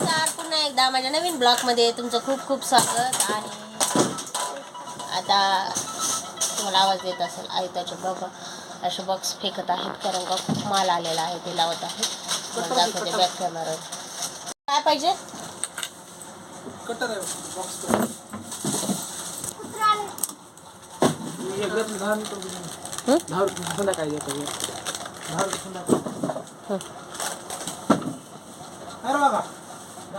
नमस्कार. पुन्हा एकदा माझ्या नवीन ब्लॉगमध्ये तुमचं खूप खूप स्वागत आणि आता तुम्हाला आवाज देत असेल आयताचे बाबा असे बॉक्स फेकत आहेत कारण का खूप माल आलेला आहे ते लावत आहेत. मग दाखवते बॅक कॅमेरा काय पाहिजे? आहे बघा संध्याकाळी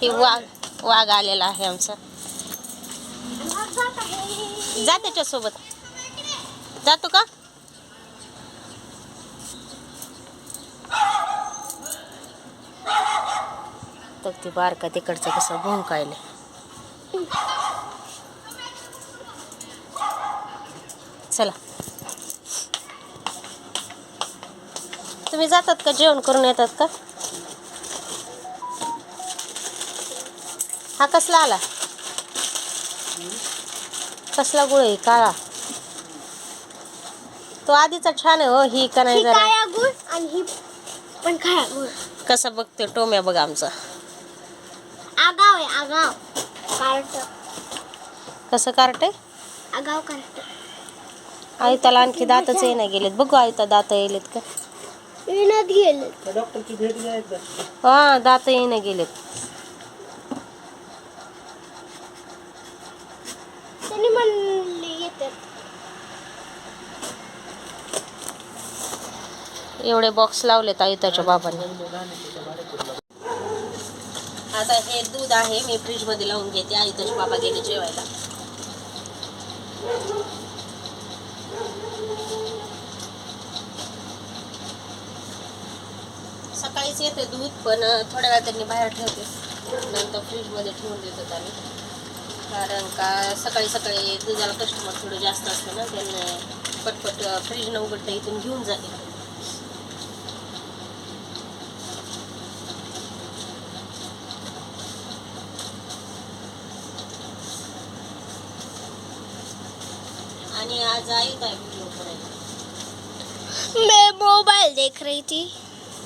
हे वाघ वाघ आलेला आहे आमचा. जा त्याच्यासोबत. जातो का? तर ती बारका तिकडचं कसं भुंकायले. चला. तुम्ही जातात का? जेवण करून येतात का? हा कसला आला? कसला गुळ आहे? काळा. तो आधीचा छान आहे हो ही का नाही जरा? गुळ आणि ही पण काळा गुळ. कसं बघते टोम्या बघ आमचा. आगाव आहे आगाव. कार्ट. कसं कार्ट आहे? आगाव कार्ट. आयुताला आणखी दातच ये नाही गेलेत. बघू आयुता दात येलेत का? विनोद गेले त्या डॉक्टरची भेट घ्या एकदा हा दात ये गेलेत त्यांनी म्हणले येतात एवढे बॉक्स लावलेत आयुताच्या बाबांनी. आता हे दूध आहे मी फ्रीज मध्ये लावून घेते. आयुताचे बाबा गेले जेवायला. सकाळीच येते दूध पण थोड्या वेळा त्यांनी बाहेर ठेवते. नंतर फ्रीजमध्ये ठेवून देतात आम्ही. कारण का सकाळी सकाळी दुधाला कस्टमर थोडं जास्त असतं ना त्यांना पटपट फ्रीज न उघडता इथून घेऊन जाते. आणि आज आई आहे व्हिडिओ करायला मैं मोबाईल देख रही थी।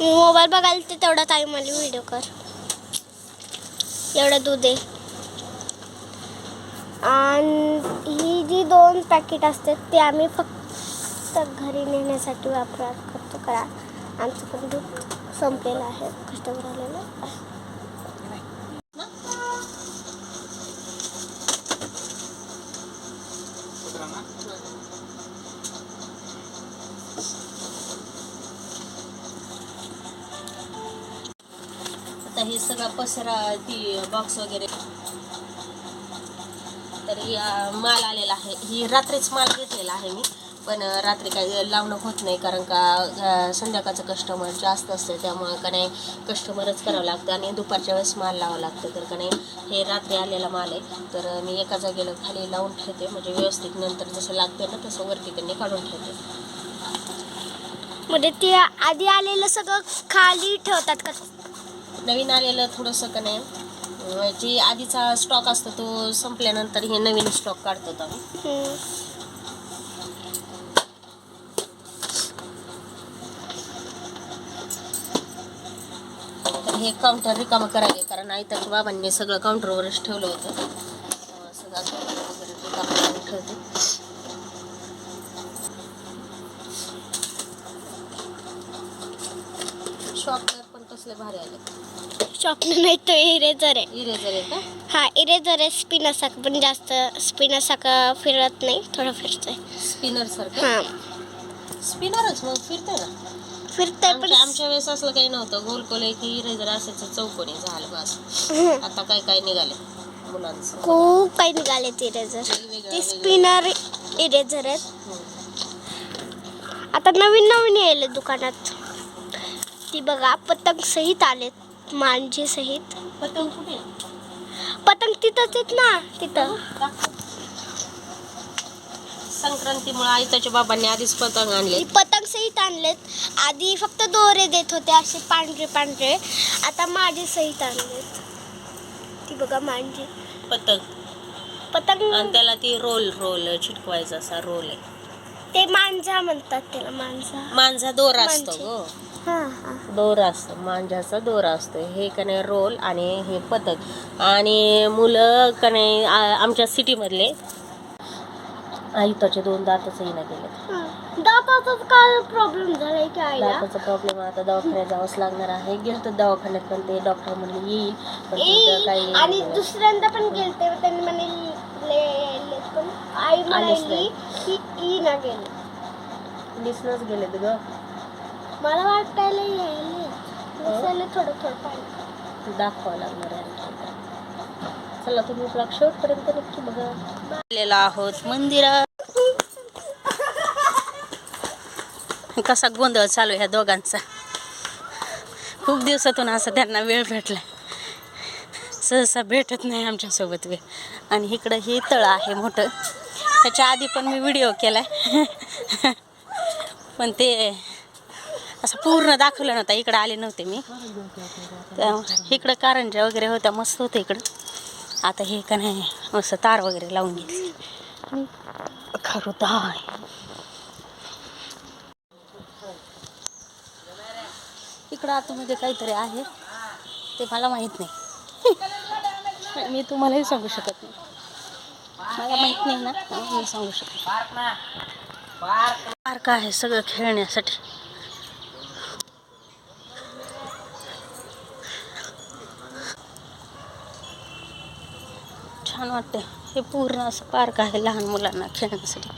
मोबाईल बघायला ते तेवढा टाईम आली व्हिडिओ कर. एवढं दूध आहे आणि ही जी दोन पॅकेट असतात ते आम्ही फक्त घरी नेण्यासाठी वापरात करतो करा. आमचं पण दूध संपलेलं आहे कस्टमर आलेलं आहे. आता हे सगळा पसरा ती बॉक्स वगैरे. तर ही, माल आलेला आहे. ही रात्रीच माल घेतलेला आहे मी. पण रात्री काही लावणं होत नाही कारण का संध्याकाळचं कस्टमर जास्त असतं त्यामुळं का नाही कस्टमरच करावं लागतं आणि दुपारच्या वेळेस माल लावावं लागतं. तर का नाही हे रात्री आलेला माल आहे. तर मी एका जागेला खाली लावून ठेवते. म्हणजे व्यवस्थित नंतर जसं लागतं ना तसं वरती त्यांनी काढून ठेवते. म्हणजे ते आधी आलेलं सगळं खाली ठेवतात का? नवीन आलेलं थोडंसं का नाही जे आधीचा स्टॉक असतो तो संपल्यानंतर हे नवीन स्टॉक काढतो आम्ही. तर हे काउंटर रिकामं करायला कारण आईताच्या बाबांनी सगळं काउंटरवरच ठेवलं होतं. सगळं वगैरे ठेवते. शॉप कसले भारी आले? नाही तो इरेझर आहे. इरेजर आहे का? हा इरेझर आहे स्पिन सारखं पण जास्त स्पिन सारखं फिरत नाही थोडं फिरतंय. स्पिनर सारखं? हा. स्पिनरच मग फिरतंय ना? फिरतंय पण आमच्या वेळेस असलं काही नव्हतं. गोल गोल आहे की इरेजर असायचं चौकोनी झालं बस. आता काय काय निघाले मुलांचं? खूप काही निघाले ते इरेझर वेगवेगळ्या- ते स्पिनर इरेझर आहेत. आता नवीन नवीन यायले दुकानात. ती बघा पतंग सहित आलेत मांजी सहित. पतंग कुठे? पतंग तिथंच आहेत ना तिथं. संक्रांतीमुळे आईताच्या बाबांनी आधीच पतंग आणले पतंग सहित आणलेत. आधी फक्त दोरे देत होते असे पांढरे पांढरे. आता माझे सहित आणलेत. ती बघा मांजी. पतंग. पतंग. आणि त्याला ती रोल रोल चिटकवायचा असा रोल आहे. ते मांजा म्हणतात त्याला मांजा. मांजा दोरा असतो मांजे. गो. हा हा. दोरा असतो मांजाचा दोरा असतो. हे का नाही रोल आणि हे पतंग. आणि मुलं का नाही आ- आमच्या सिटीमधले. आयुताचे दोन दातच येणं गेले. दाताचा काय प्रॉब्लेम झालाय की आईला. दाताचा प्रॉब्लेम आता दवाखान्यात जावंच लागणार आहे. गेलं दवाखान्यात पण ते डॉक्टर म्हणले येईल. पण ए, तिथं काही आणि दुसऱ्यांदा पण गेलते त्यांनी म्हणे पण आई म्हणाली की ई ना गेले. दिसनच गेले ग. मला वाटायला यायले. दिसायला थोडं थोडं पाणी दाखवावं लागणार आहे आणखी. चला तुम्ही ब्लॉग शेवटपर्यंत नक्की बघा. आलेलो आहोत मंदिरात. कसा गोंधळ चालू आहे ह्या दोघांचा. खूप दिवसातून असं त्यांना वेळ भेटला सहसा भेटत नाही आमच्यासोबत वेळ आणि इकडं हे तळं आहे मोठं. त्याच्या आधी पण मी व्हिडिओ केला पण ते असं पूर्ण दाखवलं नव्हतं. इकडं आले नव्हते मी. त्या- इकडं कारंज्या वगैरे होत्या मस्त होतं इकडं. आता हे का नाही असं तार वगैरे लावून घेतली. खरुदाय इकडं आतमध्ये काहीतरी आहे. ते मला माहीत नाही. मी तुम्हालाही सांगू शकत नाही. मला माहीत नाही ना मी सांगू शकत पार्क पार्क आहे सगळं खेळण्यासाठी. छान वाटते. हे पूर्ण असं पार्क आहे लहान मुलांना खेळण्यासाठी.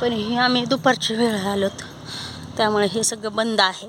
पण हे आम्ही दुपारची वेळ आलोत. त्यामुळे हे सगळं बंद आहे.